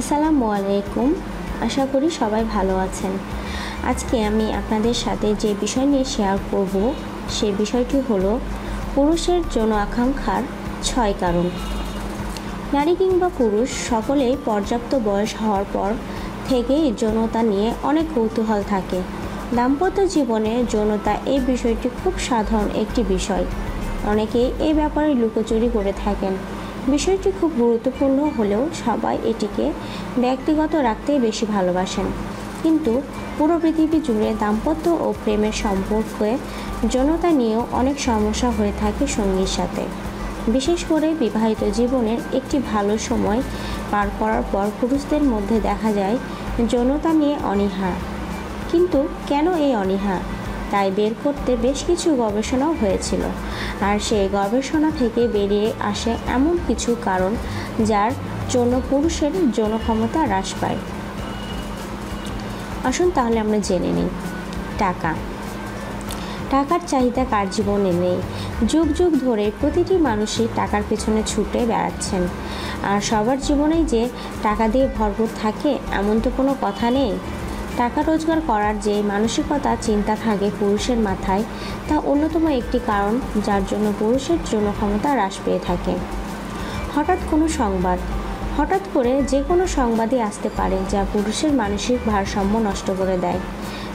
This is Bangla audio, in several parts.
আসসালামু আলাইকুম আশা করি সবাই ভালো আছেন। আজকে আমি আপনাদের সাথে যে বিষয় নিয়ে শেয়ার করব সেই বিষয়টি হলো পুরুষের যৌন আকাঙ্ক্ষার ছয় কারণ। নারী কিংবা পুরুষ সকলেই পর্যাপ্ত বয়স হওয়ার পর থেকেই যৌনতা নিয়ে অনেক কৌতূহল থাকে। দাম্পত্য জীবনে যৌনতা এই বিষয়টি খুব সাধারণ একটি বিষয়। অনেকেই এই ব্যাপারে লুকোচুরি করে থাকেন। বিষয়টি খুব গুরুত্বপূর্ণ হলেও সবাই এটিকে ব্যক্তিগত রাখতেই বেশি ভালোবাসেন। কিন্তু পুরো পৃথিবী জুড়ে দাম্পত্য ও প্রেমের সম্পর্কে জনতা নিয়েও অনেক সমস্যা হয়ে থাকে সঙ্গীর সাথে। বিশেষ করে বিবাহিত জীবনের একটি ভালো সময় পার করার পর পুরুষদের মধ্যে দেখা যায় যৌনতা নিয়ে অনীহা। কিন্তু কেন এই অনীহা? তাই বের করতে বেশ কিছু গবেষণাও হয়েছিল। আর সেই গবেষণা থেকে বেরিয়ে আসে এমন কিছু কারণ যার জন্য পুরুষের যৌন ক্ষমতা হ্রাস পায়। আসুন তাহলে আমরা জেনে নিই। টাকা। টাকার চাহিদা কার জীবনে নেই। যুগ যুগ ধরে প্রতিটি মানুষই টাকার পেছনে ছুটে বেড়াচ্ছেন। আর সবার জীবনেই যে টাকা দিয়ে ভরপুর থাকে, এমন তো কোনো কথা নেই? টাকা রোজগার করার যে মানসিকতা চিন্তা থাকে পুরুষের মাথায়, তা অন্যতম একটি কারণ যার জন্য পুরুষের জন্য ক্ষমতা হ্রাস পেয়ে থাকে। হঠাৎ কোনো সংবাদ, হঠাৎ করে যে কোনো সংবাদই আসতে পারে যা পুরুষের মানসিক ভারসাম্য নষ্ট করে দেয়।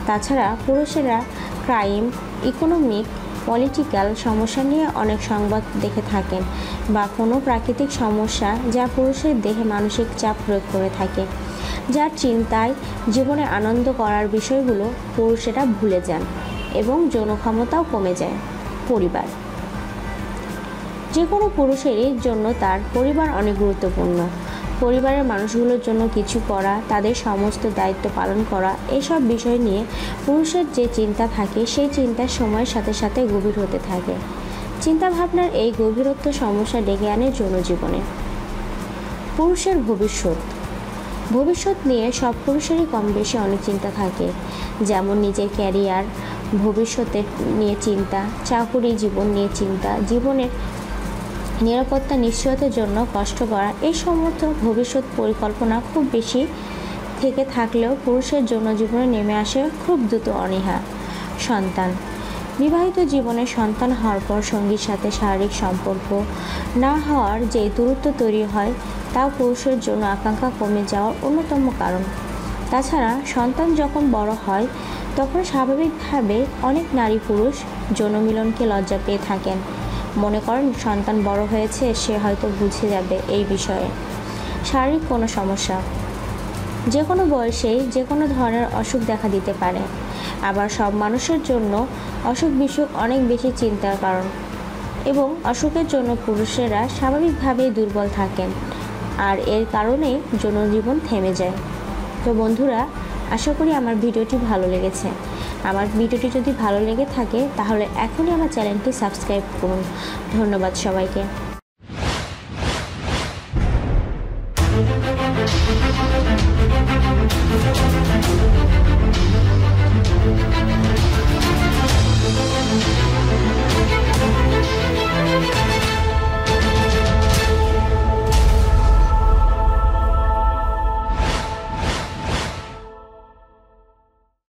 তাছাড়া পুরুষেরা ক্রাইম, ইকোনমিক, পলিটিক্যাল সমস্যা নিয়ে অনেক সংবাদ দেখে থাকেন বা কোনো প্রাকৃতিক সমস্যা যা পুরুষের দেহে মানসিক চাপ প্রয়োগ করে থাকে। যার চিন্তায় জীবনে আনন্দ করার বিষয়গুলো পুরুষেরা ভুলে যান এবং যৌন ক্ষমতাও কমে যায় পরিবার। যে কোনো পুরুষেরই জন্য তার পরিবার অনেক গুরুত্বপূর্ণ। পরিবারের মানুষগুলোর জন্য কিছু করা, তাদের সমস্ত দায়িত্ব পালন করা, এসব বিষয় নিয়ে পুরুষের যে চিন্তা থাকে, সেই চিন্তার সময়ের সাথে সাথে গভীর হতে থাকে। চিন্তাভাবনার এই গভীরত্ব সমস্যা ডেকে আনে জনজীবনে। পুরুষের ভবিষ্যৎ। ভবিষ্যৎ নিয়ে সব পুরুষেরই কম বেশি অনেক চিন্তা থাকে। যেমন নিজের ক্যারিয়ার ভবিষ্যতের নিয়ে চিন্তা, চাকুরি জীবন নিয়ে চিন্তা, জীবনের নিরাপত্তা নিশ্চয়তার জন্য কষ্ট করা। এই সমস্ত ভবিষ্যৎ পরিকল্পনা খুব বেশি থেকে থাকলেও পুরুষের জন্য জীবনে নেমে আসে খুব দ্রুত অনীহা। সন্তান। বিবাহিত জীবনে সন্তান হওয়ার পর সঙ্গীর সাথে শারীরিক সম্পর্ক না হওয়ার যে দূরত্ব তৈরি হয়, তা পুরুষের জন্য আকাঙ্ক্ষা কমে যাওয়ার অন্যতম কারণ। তাছাড়া সন্তান যখন বড় হয়, তখন স্বাভাবিকভাবে অনেক নারী পুরুষ যৌনমিলনকে লজ্জা পেয়ে থাকেন। মনে করেন সন্তান বড় হয়েছে, সে হয়তো বুঝে যাবে এই বিষয়ে। শারীরিক কোনো সমস্যা? যে কোনো বয়সেই যে কোনো ধরনের অসুখ দেখা দিতে পারে। আবার সব মানুষের জন্য অসুখ বিসুখ অনেক বেশি চিন্তার কারণ। এবং অসুখের জন্য পুরুষেরা স্বাভাবিকভাবেই দুর্বল থাকেন, আর এর কারণেই জনজীবন থেমে যায়। তো বন্ধুরা, আশা করি আমার ভিডিওটি ভালো লেগেছে। আমার ভিডিওটি যদি ভালো লেগে থাকে, তাহলে এখনই আমার চ্যানেলটি সাবস্ক্রাইব করুন। ধন্যবাদ সবাইকে।